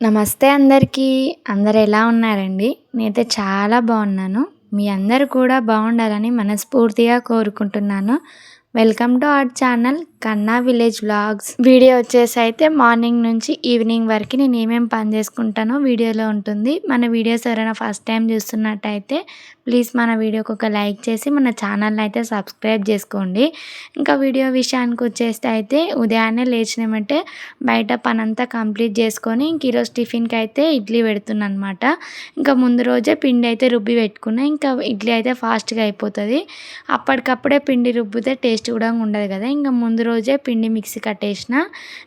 నమస్తే అందరికీ. అందరు ఎలా ఉన్నారండి? నేనైతే చాలా బాగున్నాను. మీ అందరు కూడా బాగుండాలని మనస్ఫూర్తిగా కోరుకుంటున్నాను. Welcome to our channel Kanna village blogs video వచ్చేసి అయితే మార్నింగ్ నుంచి ఈవినింగ్ వరకు నేను ఏమేమి పని చేసుకుంటానో వీడియోలో ఉంటుంది. మన వీడియోస్ ఎవరైనా ఫస్ట్ టైం చూస్తున్నట్టయితే ప్లీజ్ మన వీడియోకి ఒక లైక్ చేసి మన ఛానల్ని అయితే సబ్స్క్రైబ్ చేసుకోండి. ఇంకా వీడియో విషయానికి వచ్చేస్తే అయితే ఉదయాన్నే లేచినామంటే బయట పనంతా కంప్లీట్ చేసుకొని ఇంక ఈరోజు టిఫిన్కి అయితే ఇడ్లీ పెడుతున్నాను అనమాట ఇంకా ముందు రోజే పిండి అయితే రుబ్బి పెట్టుకున్నా ఇంకా ఇడ్లీ అయితే ఫాస్ట్గా అయిపోతుంది. అప్పటికప్పుడే పిండి రుబ్బితే టేస్ట్ టేస్ట్ కూడా ఉండదు కదా. ఇంకా ముందు రోజే పిండి మిక్సీ కట్టేసిన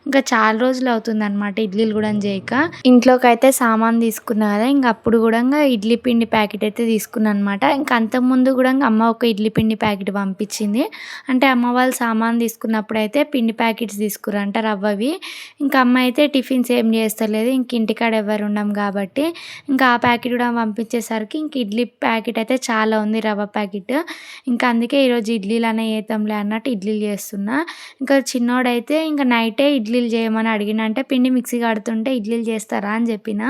ఇంకా చాలా రోజులు అవుతుంది అనమాట ఇడ్లీలు కూడా చేయక. ఇంట్లోకి అయితే సామాన్ తీసుకున్నా కదా ఇంకా అప్పుడు కూడా ఇడ్లీ పిండి ప్యాకెట్ అయితే తీసుకున్నాను అనమాట ఇంకా అంతకుముందు కూడా అమ్మ ఒక ఇడ్లీ పిండి ప్యాకెట్ పంపించింది. అంటే అమ్మ వాళ్ళు సామాన్ తీసుకున్నప్పుడు అయితే పిండి ప్యాకెట్స్ తీసుకురంట రవ్వవి. ఇంకా అమ్మ అయితే టిఫిన్స్ ఏం చేస్తలేదు ఇంక ఇంటికాడ ఎవరు ఉండం కాబట్టి ఇంకా ఆ ప్యాకెట్ కూడా పంపించేసరికి ఇంక ఇడ్లీ ప్యాకెట్ అయితే చాలా ఉంది రవ్వ ప్యాకెట్. ఇంకా అందుకే ఈరోజు ఇడ్లీలు అనే ఏతంలే అన్నట్టు ఇడ్లీలు చేస్తున్నా. ఇంకా చిన్నోడైతే ఇంకా నైటే ఇడ్లీలు చేయమని అడిగిన అంటే పిండి మిక్సీ కడుతుంటే ఇడ్లీలు చేస్తారా అని చెప్పిన.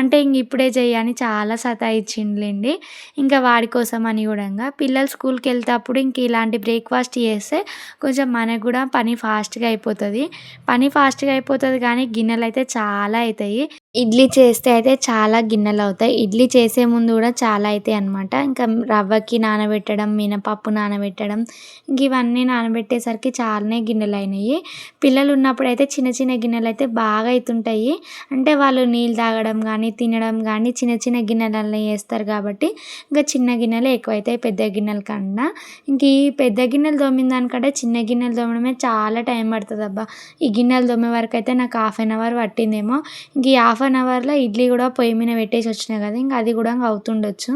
అంటే ఇంక ఇప్పుడే చేయని చాలా సతాయిచ్చిండ్లేండి. ఇంకా వాడి కోసం అని కూడా పిల్లలు స్కూల్కి వెళ్తేప్పుడు ఇంక ఇలాంటి బ్రేక్ఫాస్ట్ చేస్తే కొంచెం మనకు కూడా పని ఫాస్ట్గా అయిపోతుంది. పని ఫాస్ట్గా అయిపోతుంది కానీ గిన్నెలు అయితే చాలా అవుతాయి ఇడ్లీ చేస్తే అయితే చాలా గిన్నెలు అవుతాయి ఇడ్లీ చేసే ముందు కూడా చాలా అవుతాయి అనమాట ఇంకా రవ్వకి నానబెట్టడం మినపప్పు నానబెట్టడం ఇంక ఇవన్నీ నానబెట్టేసరికి చాలానే గిన్నెలు అయినాయి పిల్లలు ఉన్నప్పుడు అయితే చిన్న చిన్న గిన్నెలు అయితే బాగా అవుతుంటాయి అంటే వాళ్ళు నీళ్ళు తాగడం కానీ తినడం కానీ చిన్న చిన్న గిన్నెలలో వేస్తారు కాబట్టి ఇంకా చిన్న గిన్నెలు ఎక్కువ అవుతాయి పెద్ద గిన్నెల కన్నా. ఇంక ఈ పెద్ద గిన్నెలు తోమిన దానికంటే చిన్న గిన్నెలు తోమడమే చాలా టైం పడుతుంది అబ్బా ఈ గిన్నెలు తోమే వరకు అయితే నాకు హాఫ్ అన్ అవర్ పట్టిందేమో. ఇంక ఈ హాఫ్ హాఫ్ అన్ అవర్లో ఇడ్లీ కూడా పొయ్యి మీద పెట్టేసి వచ్చినా కదా ఇంకా అది కూడా అవుతుండొచ్చు.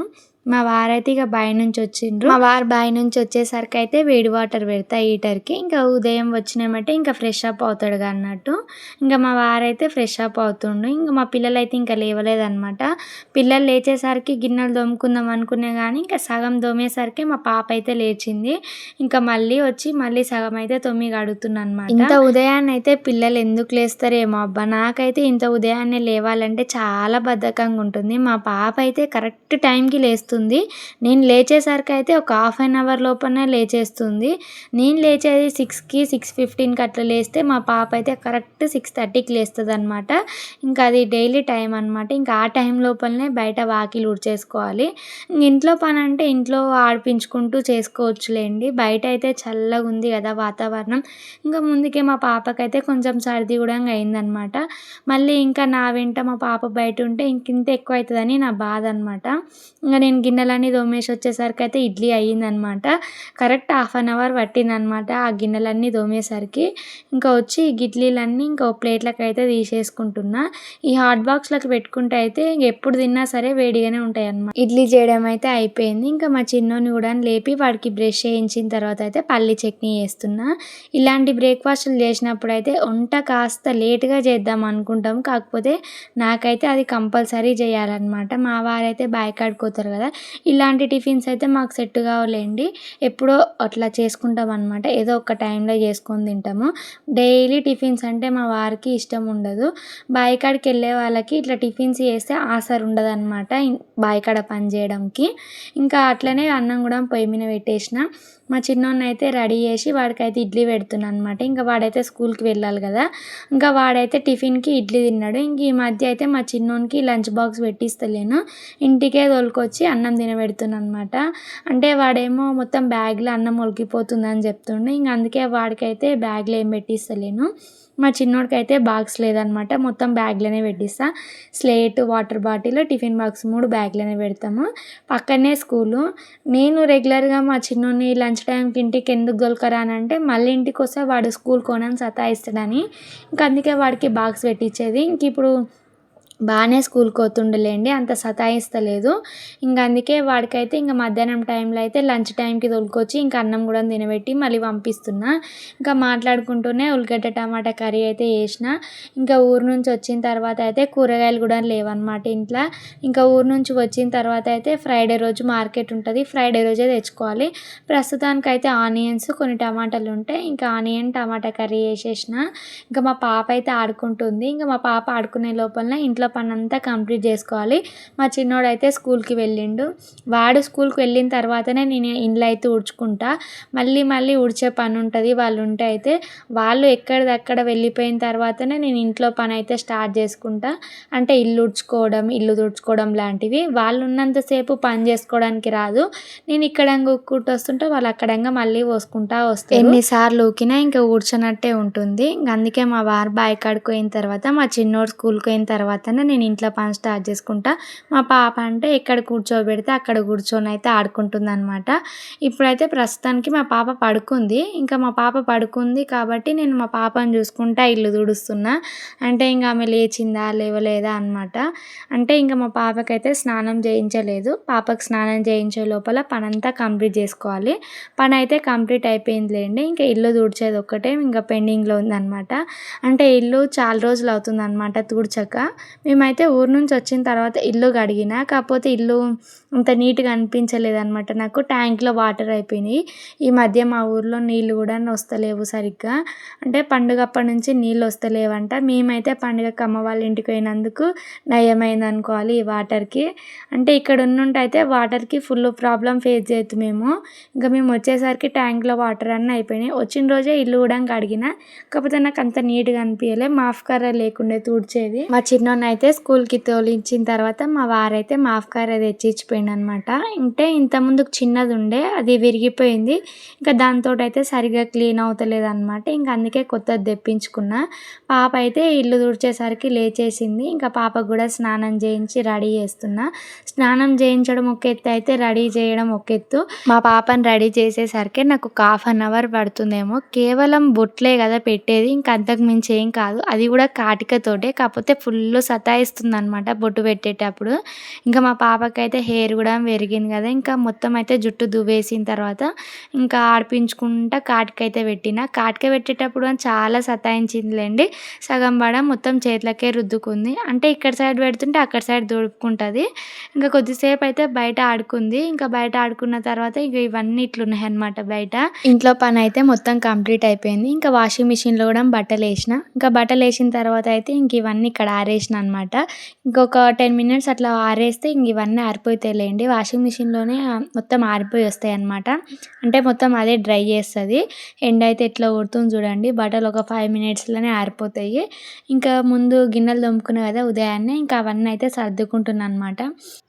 మా వారైతే ఇక బాయ్ నుంచి వచ్చిండ్రు. మా వారు బాయ్ నుంచి వచ్చేసరికి అయితే వేడి వాటర్ పెడతా హీటర్కి. ఇంకా ఉదయం వచ్చినామంటే ఇంకా ఫ్రెష్ అప్ అవుతాడు అన్నట్టు. ఇంకా మా వారైతే ఫ్రెష్ అప్ అవుతుండు. ఇంకా మా పిల్లలు అయితే ఇంకా లేవలేదన్నమాట. పిల్లలు లేచేసరికి గిన్నెలు దోముకుందాం అనుకునే కానీ ఇంకా సగం దోమేసరికి మా పాప అయితే లేచింది. ఇంకా మళ్ళీ వచ్చి మళ్ళీ సగం అయితే తొమ్మిది అడుగుతున్నా అనమాట ఇంత ఉదయాన్నైతే అయితే పిల్లలు ఎందుకు లేస్తారేమో అబ్బా. నాకైతే ఇంత ఉదయాన్నే లేవాలంటే చాలా బద్ధకంగా ఉంటుంది. మా పాప అయితే కరెక్ట్ టైంకి లేస్తుంది. లేస్తుంది నేను లేచేసరికి అయితే ఒక హాఫ్ అన్ అవర్ లోపలనే లేచేస్తుంది. నేను లేచేది సిక్స్కి సిక్స్ ఫిఫ్టీన్కి అట్లా లేస్తే మా పాప అయితే కరెక్ట్ సిక్స్ థర్టీకి లేస్తుంది అనమాట ఇంకా అది డైలీ టైం అనమాట ఇంకా ఆ టైం లోపలనే బయట వాకిలు ఉడిచేసుకోవాలి ఇంట్లో పని అంటే ఇంట్లో ఆడిపించుకుంటూ చేసుకోవచ్చులేండి. బయట అయితే చల్లగా ఉంది కదా వాతావరణం. ఇంకా ముందుకే మా పాపకైతే కొంచెం సర్ది కూడా అయిందనమాట మళ్ళీ ఇంకా నా వెంట మా పాప బయట ఉంటే ఇంకింత ఎక్కువ అవుతుందని నా బాధ అనమాట ఇంకా నేను గిన్నెలన్నీ తోమేసి వచ్చేసరికి అయితే ఇడ్లీ అయ్యిందనమాట. కరెక్ట్ హాఫ్ అన్ అవర్ పట్టిందనమాట ఆ గిన్నెలన్నీ తోమేసరికి. ఇంకా వచ్చి ఈ గిడ్లీలన్నీ ఇంకా ప్లేట్లకు అయితే తీసేసుకుంటున్నా. ఈ హాట్ బాక్స్లోకి పెట్టుకుంటే అయితే ఇంక ఎప్పుడు తిన్నా సరే వేడిగానే ఉంటాయి అన్నమాట ఇడ్లీ చేయడం అయితే అయిపోయింది. ఇంకా మా చిన్నోని కూడా లేపి వాడికి బ్రష్ చేయించిన తర్వాత అయితే పల్లి చట్నీ చేస్తున్నా. ఇలాంటి బ్రేక్ఫాస్ట్లు చేసినప్పుడు అయితే వంట కాస్త లేట్గా చేద్దాం అనుకుంటాం. కాకపోతే నాకైతే అది కంపల్సరీ చేయాలన్నమాట. మా వారైతే బాయ్కాడిపోతారు కదా ఇలాంటి టిఫిన్స్ అయితే మాకు సెట్ కావాలండి. ఎప్పుడో అట్లా చేసుకుంటాం అనమాట ఏదో ఒక టైంలో చేసుకొని తింటాము. డైలీ టిఫిన్స్ అంటే మా వారికి ఇష్టం ఉండదు. బాయికాడికి వెళ్ళే వాళ్ళకి ఇట్లా టిఫిన్స్ చేస్తే ఆసరు ఉండదు అనమాట బాయికాడ పని చేయడానికి ఇంకా అట్లనే అన్నం కూడా పొయ్యి మీద పెట్టేసిన. మా చిన్నోన్నైతే అయితే రెడీ చేసి వాడికైతే ఇడ్లీ పెడుతున్నాను అనమాట ఇంకా వాడైతే స్కూల్కి వెళ్ళాలి కదా. ఇంకా వాడైతే టిఫిన్కి ఇడ్లీ తిన్నాడు. ఇంక ఈ మధ్య అయితే మా చిన్నోనికి లంచ్ బాక్స్ పెట్టిస్తలేను. ఇంటికే తోలుకొచ్చి అన్నం తినబెడుతున్నాను అనమాట అంటే వాడేమో మొత్తం బ్యాగ్లో అన్నం ఒలికిపోతుందని చెప్తుండే. ఇంక అందుకే వాడికైతే బ్యాగ్లో ఏం పెట్టిస్తలేను. మా చిన్నోడికి అయితే బాక్స్ లేదనమాట మొత్తం బ్యాగ్లోనే పెట్టిస్తా. Slate water bottle tiffin box మూడు బ్యాగ్లోనే పెడతాము. పక్కనే స్కూలు. నేను రెగ్యులర్గా మా చిన్నోడిని లంచ్ లంచ్ టైంకి ఇంటికి ఎందుకు దొరకరా అని అంటే మళ్ళీ ఇంటికి వస్తే వాడు స్కూల్ కొనని సతాయిస్తాడని. ఇంక అందుకే వాడికి బాక్స్ పెట్టించేది ఇంక ఇప్పుడు బాగానే స్కూల్కి పోతుండలేండి అంత సతాయిస్తలేదు. ఇంకా అందుకే వాడికైతే ఇంకా మధ్యాహ్నం టైంలో అయితే లంచ్ టైంకి తొలుకొచ్చి ఇంకా అన్నం కూడా తినబెట్టి మళ్ళీ పంపిస్తున్నా. ఇంకా మాట్లాడుకుంటూనే ఉల్లిగడ్డ టమాటా కర్రీ అయితే వేసిన ఇంకా ఊరు నుంచి వచ్చిన తర్వాత అయితే కూరగాయలు కూడా లేవన్నమాట ఇంట్లో. ఇంకా ఊరు నుంచి వచ్చిన తర్వాత అయితే ఫ్రైడే రోజు మార్కెట్ ఉంటుంది ఫ్రైడే రోజే తెచ్చుకోవాలి. ప్రస్తుతానికి అయితే ఆనియన్స్ కొన్ని టమాటాలు ఉంటాయి ఇంకా ఆనియన్ టమాటా కర్రీ వేసేసిన ఇంకా మా పాప అయితే ఆడుకుంటుంది. ఇంకా మా పాప ఆడుకునే లోపల ఇంట్లో ఇంట్లో పని అంతా కంప్లీట్ చేసుకోవాలి. మా చిన్నోడు అయితే స్కూల్కి వెళ్ళిండు. వాడు స్కూల్కి వెళ్ళిన తర్వాతనే నేను ఇండ్లు అయితే ఊడ్చుకుంటా. మళ్ళీ మళ్ళీ ఊడ్చే పని ఉంటుంది. వాళ్ళు ఉంటే అయితే వాళ్ళు ఎక్కడిదక్కడ వెళ్ళిపోయిన తర్వాతనే నేను ఇంట్లో పని అయితే స్టార్ట్ చేసుకుంటా. అంటే ఇల్లు ఊడ్చుకోవడం ఇల్లు తుడుచుకోవడం లాంటివి. వాళ్ళు ఉన్నంతసేపు పని చేసుకోవడానికి రాదు. నేను ఇక్కడ కుట్టు వస్తుంటే వాళ్ళు అక్కడంగా మళ్ళీ పోసుకుంటా వస్తాయి ఎన్నిసార్లు ఊకినా ఇంకా ఊడ్చనట్టే ఉంటుంది. ఇంక అందుకే మా వారు బాయ్ కాడికి పోయిన తర్వాత మా చిన్నోడు స్కూల్కి పోయిన తర్వాత తర్వాతనే నేను ఇంట్లో పని స్టార్ట్ చేసుకుంటా. మా పాప అంటే ఎక్కడ కూర్చోబెడితే అక్కడ కూర్చొని అయితే ఆడుకుంటుంది అనమాట ఇప్పుడైతే ప్రస్తుతానికి మా పాప పడుకుంది. ఇంకా మా పాప పడుకుంది కాబట్టి నేను మా పాపను చూసుకుంటా ఇల్లు తుడుస్తున్నా. అంటే ఇంకా ఆమె లేచిందా లేవలేదా అనమాట అంటే ఇంకా మా పాపకైతే స్నానం చేయించలేదు. పాపకు స్నానం చేయించే లోపల పని అంతా కంప్లీట్ చేసుకోవాలి. పని అయితే కంప్లీట్ అయిపోయిందిలేండి. ఇంకా ఇల్లు తుడిచేది ఒక్కటే ఇంకా పెండింగ్లో ఉందన్నమాట. అంటే ఇల్లు చాలా రోజులు అవుతుందన్నమాట తుడిచక. మేమైతే ఊరు నుంచి వచ్చిన తర్వాత ఇల్లు కడిగిన కాకపోతే ఇల్లు అంత నీట్గా అనిపించలేదు అనమాట నాకు ట్యాంక్లో వాటర్ అయిపోయినాయి. ఈ మధ్య మా ఊర్లో నీళ్ళు కూడా వస్తలేవు సరిగ్గా. అంటే పండుగ అప్పటి నుంచి నీళ్ళు వస్తలేవంట. మేమైతే పండుగ అమ్మ వాళ్ళ ఇంటికి పోయినందుకు నయమైంది అనుకోవాలి ఈ వాటర్కి. అంటే ఇక్కడ ఉన్నుంటైతే అయితే వాటర్కి ఫుల్ ప్రాబ్లం ఫేస్ చేద్దాం మేము. ఇంకా మేము వచ్చేసరికి ట్యాంక్లో వాటర్ అన్నీ అయిపోయినాయి. వచ్చిన రోజే ఇల్లు కూడా కడిగిన కాకపోతే నాకు అంత నీట్గా అనిపించలే మాఫ్ కర్ర లేకుండా తుడిచేది. మా చిన్న అయితే స్కూల్కి తోలించిన తర్వాత మా వారైతే మాఫ్ కర్ర అది ఇచ్చిపోయింది అనమాట అంటే ఇంత ముందుకు చిన్నది ఉండే అది విరిగిపోయింది. ఇంకా దాంతో అయితే సరిగ్గా క్లీన్ అవుతలేదు అనమాట ఇంకా అందుకే కొత్తది తెప్పించుకున్నా. పాప అయితే ఇల్లు తుడిచేసరికి లేచేసింది. ఇంకా పాప కూడా స్నానం చేయించి రెడీ చేస్తున్నా. స్నానం చేయించడం ఒక ఎత్తు అయితే రెడీ చేయడం ఒక ఎత్తు. మా పాపని రెడీ చేసేసరికి నాకు ఒక హాఫ్ అన్ అవర్ పడుతుందేమో. కేవలం బొట్లే కదా పెట్టేది. ఇంకా అంతకు మించి ఏం కాదు. అది కూడా కాటికతోటే కాకపోతే ఫుల్ సత్ సతాయిస్తుంది అనమాట బొట్టు పెట్టేటప్పుడు. ఇంకా మా పాపకైతే హెయిర్ కూడా పెరిగింది కదా ఇంకా మొత్తం అయితే జుట్టు దువ్వేసిన తర్వాత ఇంకా ఆడిపించుకుంటా కాటికైతే పెట్టిన. కాటిక పెట్టేటప్పుడు చాలా సతాయించిందిలేండి. సగం పడ మొత్తం చేతులకే రుద్దుకుంది. అంటే ఇక్కడ సైడ్ పెడుతుంటే అక్కడ సైడ్ దొడుపుకుంటుంది ఇంకా కొద్దిసేపు అయితే బయట ఆడుకుంది. ఇంకా బయట ఆడుకున్న తర్వాత ఇక ఇవన్నీ ఇట్లున్నాయి అనమాట బయట. ఇంట్లో పని అయితే మొత్తం కంప్లీట్ అయిపోయింది. ఇంకా వాషింగ్ మిషన్లో కూడా బట్టలు వేసిన ఇంకా బట్టలు వేసిన తర్వాత అయితే ఇంక ఇవన్నీ ఇక్కడ ఆరేసిన అనమాట ఇంకొక టెన్ మినిట్స్ అట్లా ఆరేస్తే ఇంక ఇవన్నీ ఆరిపోతాయిలేండి. వాషింగ్ మిషన్లోనే మొత్తం ఆరిపోయి వస్తాయి అనమాట అంటే మొత్తం అదే డ్రై చేస్తుంది. ఎండ అయితే ఎట్లా కొడుతుంది చూడండి. బట్టలు ఒక ఫైవ్ మినిట్స్లోనే ఆరిపోతాయి. ఇంకా ముందు గిన్నెలు దొమ్ముకున్నా కదా ఉదయాన్నే ఇంకా అవన్నీ అయితే సర్దుకుంటున్నాను అనమాట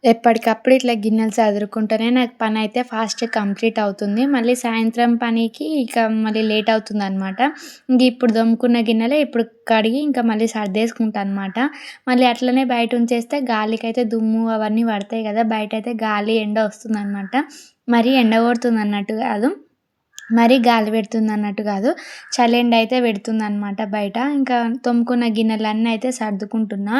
ఎప్పటికప్పుడు ఇట్లా గిన్నెలు సర్దుకుంటేనే నాకు పని అయితే ఫాస్ట్ కంప్లీట్ అవుతుంది. మళ్ళీ సాయంత్రం పనికి ఇక మళ్ళీ లేట్ అవుతుంది అనమాట ఇంక ఇప్పుడు దొమ్ముకున్న గిన్నెలే ఇప్పుడు కడిగి ఇంకా మళ్ళీ సర్దేసుకుంటాను అనమాట మళ్ళీ అట్లనే బయట ఉంచేస్తే గాలికి అయితే దుమ్ము అవన్నీ పడతాయి కదా బయట అయితే గాలి ఎండ వస్తుంది అనమాట మరీ ఎండ కొడుతుంది అన్నట్టు కాదు. మరీ గాలి పెడుతుంది అన్నట్టు కాదు చలిండ అయితే పెడుతుంది అనమాట బయట. ఇంకా తోముకున్న గిన్నెలన్నీ అయితే సర్దుకుంటున్నా.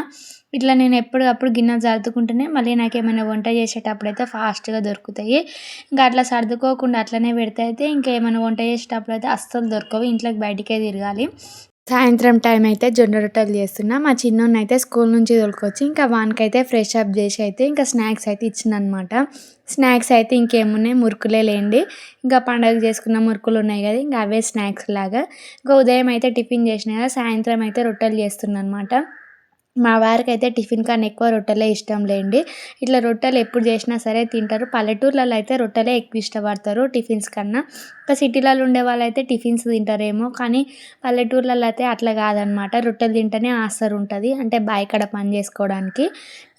ఇట్లా నేను ఎప్పటికప్పుడు గిన్నెలు సర్దుకుంటేనే మళ్ళీ నాకు ఏమైనా వంట చేసేటప్పుడు అయితే ఫాస్ట్గా దొరుకుతాయి. ఇంకా అట్లా సర్దుకోకుండా అట్లనే పెడితే అయితే ఇంకా ఏమైనా వంట చేసేటప్పుడు అయితే అస్సలు దొరకవు. ఇంట్లోకి బయటికే తిరగాలి. సాయంత్రం టైం అయితే జొన్న రొట్టెలు చేస్తున్నా. మా చిన్నోడిని అయితే స్కూల్ నుంచి తోలుకొచ్చి ఇంకా వానికైతే ఫ్రెష్ అప్ చేసి అయితే ఇంకా స్నాక్స్ అయితే ఇచ్చిందనమాట స్నాక్స్ అయితే ఇంకేమున్నాయి? మురుకులే లేండి. ఇంకా పండగ చేసుకున్న మురుకులు ఉన్నాయి కదా ఇంకా అవే స్నాక్స్ లాగా. ఇంకా ఉదయం అయితే టిఫిన్ చేసిన కదా సాయంత్రం అయితే రొట్టెలు చేస్తున్నా అనమాట మా వారికి అయితే టిఫిన్ కన్నా ఎక్కువ రొట్టెలే ఇష్టం లేండి. ఇట్లా రొట్టెలు ఎప్పుడు చేసినా సరే తింటారు. పల్లెటూర్లలో అయితే రొట్టెలే ఎక్కువ ఇష్టపడతారు టిఫిన్స్ కన్నా. ఇంకా సిటీలలో ఉండే వాళ్ళు అయితే టిఫిన్స్ తింటారేమో కానీ పల్లెటూర్లలో అయితే అట్లా కాదనమాట రొట్టెలు తింటేనే ఆసరు ఉంటుంది. అంటే బాయికడ పని చేసుకోవడానికి.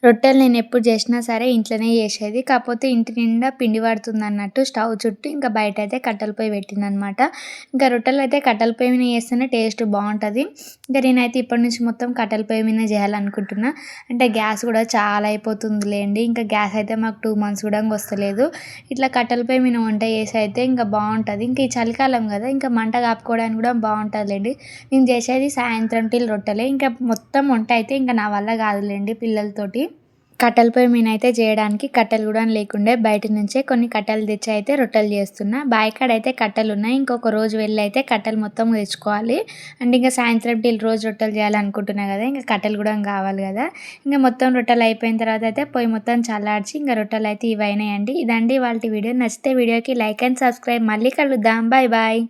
రొట్టెలు నేను ఎప్పుడు చేసినా సరే ఇంట్లోనే చేసేది. కాకపోతే ఇంటి నిండా పిండి పడుతుంది అన్నట్టు స్టవ్ చుట్టూ ఇంకా బయట అయితే కట్టెల పొయ్యి పెట్టిందనమాట ఇంకా రొట్టెలు అయితే కట్టెల పొయ్యి మీద చేస్తేనే టేస్ట్ బాగుంటుంది. ఇంకా నేనైతే ఇప్పటి నుంచి మొత్తం కట్టెల పొయ్యి మీద చేయాలనుకుంటున్నా. అంటే గ్యాస్ కూడా చాలా అయిపోతుంది లేండి ఇంకా గ్యాస్ అయితే మాకు టూ మంత్స్ కూడా వస్తలేదు. ఇట్లా కట్టెల పొయ్యి మీద వంట చేసి అయితే ఇంకా బాగుంటుంది. ఇంకా ఈ చలికాలం కదా ఇంకా మంట కాపుకోవడానికి కూడా బాగుంటుందిలేండి. నేను చేసేది సాయంత్రం టీలు రొట్టెలే ఇంకా మొత్తం వంట అయితే ఇంకా నా వల్ల కాదులేండి పిల్లలతోటి. కట్టెల పొయ్యి మీద అయితే చేయడానికి కట్టెలు కూడా లేకుండే. బయట నుంచే కొన్ని కట్టెలు తెచ్చి అయితే రొట్టెలు చేస్తున్నా. బాయికాడ అయితే కట్టెలు ఉన్నాయి. ఇంకొక రోజు వెళ్ళి అయితే కట్టెలు మొత్తం తెచ్చుకోవాలి. అండ్ ఇంకా సాయంత్రం డీల్ రోజు రొట్టెలు చేయాలనుకుంటున్నా కదా ఇంకా కట్టెలు కూడా కావాలి కదా. ఇంకా మొత్తం రొట్టెలు అయిపోయిన తర్వాత అయితే పొయ్యి మొత్తం చల్లార్చి ఇంకా రొట్టెలు అయితే ఇవైనాయండి. ఇదండి వాళ్ళ వీడియో. నచ్చితే వీడియోకి లైక్ అండ్ సబ్స్క్రైబ్. మళ్ళీ కలుద్దాం. Bye bye.